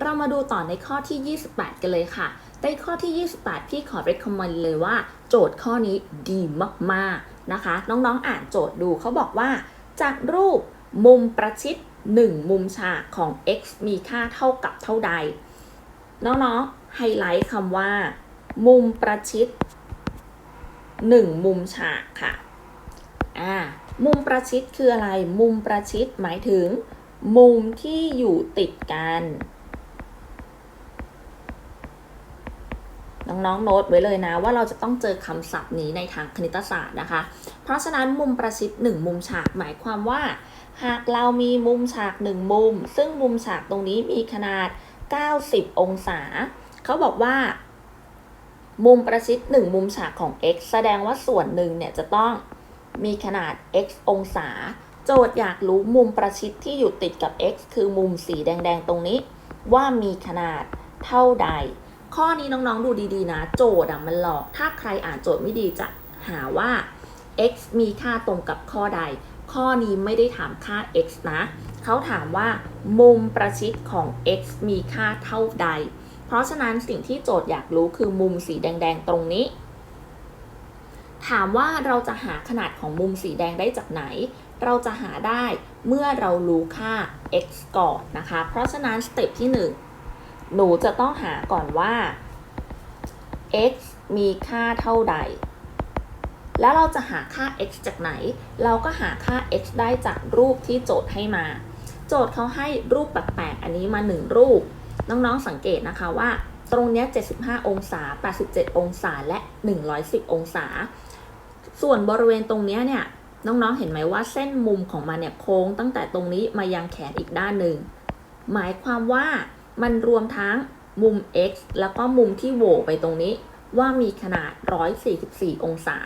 เรามาดูต่อในข้อที่ 28 กันเลยค่ะ ในข้อที่ 28 พี่ขอ recommend เลยว่า โจทย์ข้อนี้ดีมากๆนะคะ น้องๆ อ่านโจทย์ดูเขาบอกว่า จากรูปมุมประชิด 1 มุมฉากของ x มีค่าเท่ากับเท่าใด น้องๆ ไฮไลท์คำว่า มุมประชิด 1 มุมฉากค่ะ อ่า มุมประชิดคืออะไร มุมประชิดหมายถึง มุมที่อยู่ติดกัน น้องๆโน้ตไว้เลยนะ ว่าเราจะต้องเจอคำศัพท์นี้ในทางคณิตศาสตร์นะคะ เพราะฉะนั้นมุมประชิด 1 มุมฉากหมายความว่า หากเรามีมุมฉาก 1 มุม ซึ่งมุมฉากตรงนี้มีขนาด 90 องศา เขาบอกว่า มุมประชิด 1 มุมฉากของ x แสดงว่าส่วนหนึ่งเนี่ยจะต้องมีขนาด x องศา โจทย์อยากรู้มุมประชิดที่อยู่ติดกับ x คือมุมสีแดงๆตรงนี้ ว่ามีขนาดเท่าใด ข้อนี้น้องๆดูดีๆนะ โจทย์อะมันหลอก ถ้าใครอ่านโจทย์ไม่ดีจะหาว่า x มีค่าตรงกับข้อใด ข้อนี้ไม่ได้ถามค่า x นะ เขาถามว่า มุมประชิดของ x มีค่าเท่าใด เพราะฉะนั้นสิ่งที่โจทย์อยากรู้คือมุมสีแดงๆตรงนี้ ถามว่าเราจะหาขนาดของมุมสีแดงได้จากไหน เราจะหาได้เมื่อเรารู้ค่า x ก่อนนะคะ เพราะฉะนั้นสเต็ปที่ 1 หนูจะต้องหาก่อนว่า x มีค่าเท่าใด แล้วเราจะหาค่า x จากไหน เราก็หาค่า x ได้จากรูปที่โจทย์ให้มา โจทย์เขาให้รูปแปลกๆอันนี้มา 1 รูป น้องๆสังเกตนะคะว่า ตรงเนี้ย75 องศา 87 องศา และ 110 องศา ส่วนบริเวณตรงเนี้ยเนี่ยน้องๆ เห็นไหมว่าเส้นมุมของมันเนี่ยโค้งตั้งแต่ตรงนี้มายังแขนอีกด้านหนึ่ง หมายความว่า มันรวมทั้งมุม x แล้วก็มุมที่โหวไปตรงนี้ ว่ามีขนาด 144 องศา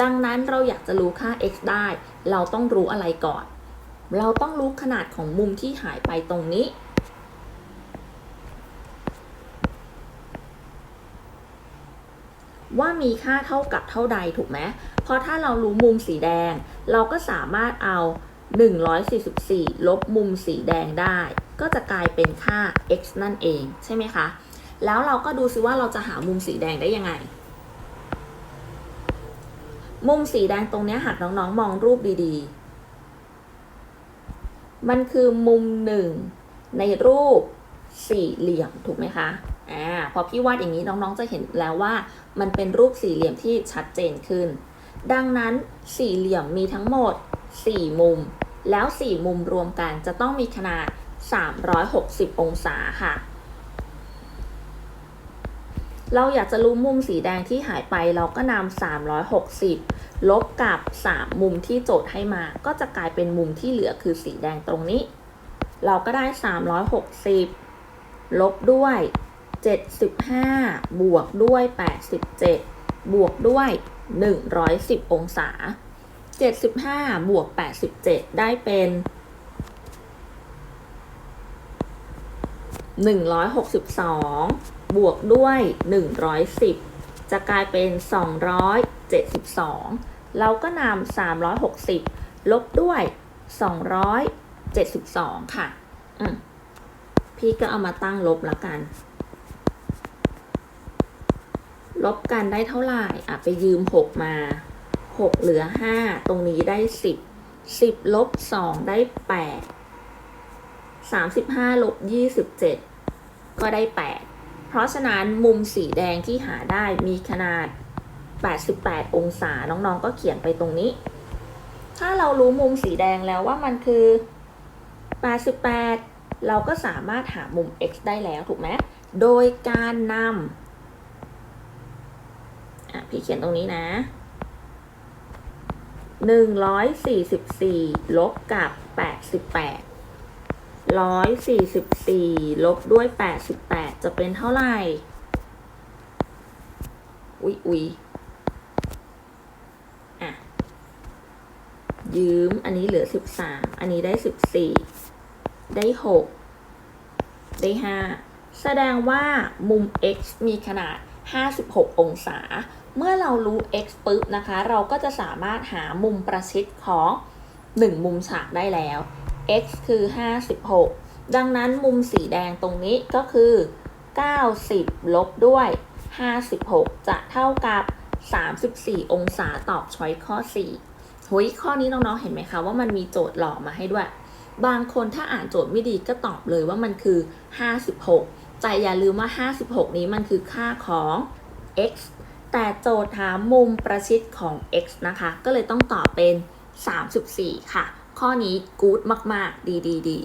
ดังนั้นเราอยากจะรู้ค่า x ได้ เราต้องรู้อะไรก่อน เราต้องรู้ขนาดของมุมที่หายไปตรงนี้ ว่ามีค่าเท่ากับเท่าใดถูกไหมเพราะถ้าเรารู้มุมสีแดง เราก็สามารถเอา 144 ลบมุมสีแดงได้ ก็จะกลายเป็นค่า x นั่นเองใช่ไหมคะ แล้วเราก็ดูซิว่าเราจะหามุมสีแดงได้ยังไง มุมสีแดงตรงนี้หากน้องๆ มองรูปดีๆ มันคือมุมหนึ่งในรูปสี่เหลี่ยมถูกไหมคะ อ่า พอพี่วาดอย่างนี้น้องๆ จะเห็นแล้วว่ามันเป็นรูปสี่เหลี่ยมที่ชัดเจนขึ้น ดังนั้นสี่เหลี่ยมมีทั้งหมด 4 มุม แล้ว 4 มุมรวมกันจะต้องมีขนาด 360 องศาค่ะ เราอยากจะรู้มุมสีแดงที่หายไปเราก็นำ360 ลบกับ 3 มุมที่โจทย์ให้มา ก็จะกลายเป็นมุมที่เหลือคือสีแดงตรงนี้ เราก็ได้ 360 ลบด้วย 75 บวกด้วย 87 บวกด้วย 110 องศา 75 บวก 87 ได้เป็น 162 บวกด้วย 110 จะกลายเป็น 272 เราก็นำ360 ลบด้วย 272 ค่ะ อืมพี่ก็เอามาตั้งลบล้วกัน ลบกันได้เท่าไหร่ อะ ไปยืม 6 มา 6 เหลือ 5 ตรงนี้ได้ 10 10ลบ2ได้ 8 35ลบ27 ก็ได้ 8 เพราะฉะนั้นมุมสีแดงที่หาได้มีขนาด 88 องศาน้องๆก็เขียนไปตรงนี้ ถ้าเรารู้มุมสีแดงแล้วว่ามันคือ 88เราก็สามารถหามุม x ได้แล้วถูกไหม โดยการนำพี่เขียนตรงนี้นะ หนึ่งร้อยสี่สิบสี่ลบกับแปดสิบแปดร้อยสี่สิบสี่ลบด้วยแปดสิบแปดจะเป็นเท่าไหร่ อุ๊ยอุ๊ยอะ ยืม อันนี้เหลือสิบสามอันนี้ได้สิบสี่ได้หกได้ห้าแสดงว่ามุม x มีขนาด 56 องศา เมื่อเรารู้ x ปุ๊บนะคะ เราก็จะสามารถหามุมประชิดของ 1 มุมฉากได้แล้ว x คือ 56 ดังนั้นมุมสีแดงตรงนี้ก็คือ 90 ลบด้วย 56 จะเท่ากับ 34 องศาตอบช้อยข้อ 4 หุยข้อนี้น้องๆ เห็นไหมคะว่ามันมีโจทย์หลอกมาให้ด้วย บางคนถ้าอ่านโจทย์ไม่ดีก็ตอบเลยว่ามันคือ 56 แต่อย่าลืมว่า 56 นี้มันคือค่าของ x แต่โจทย์ถามมุมประชิดของ x นะคะ ก็เลยต้องตอบเป็น 34 ค่ะ ข้อนี้กู๊ดมาก ๆ ดีดีดี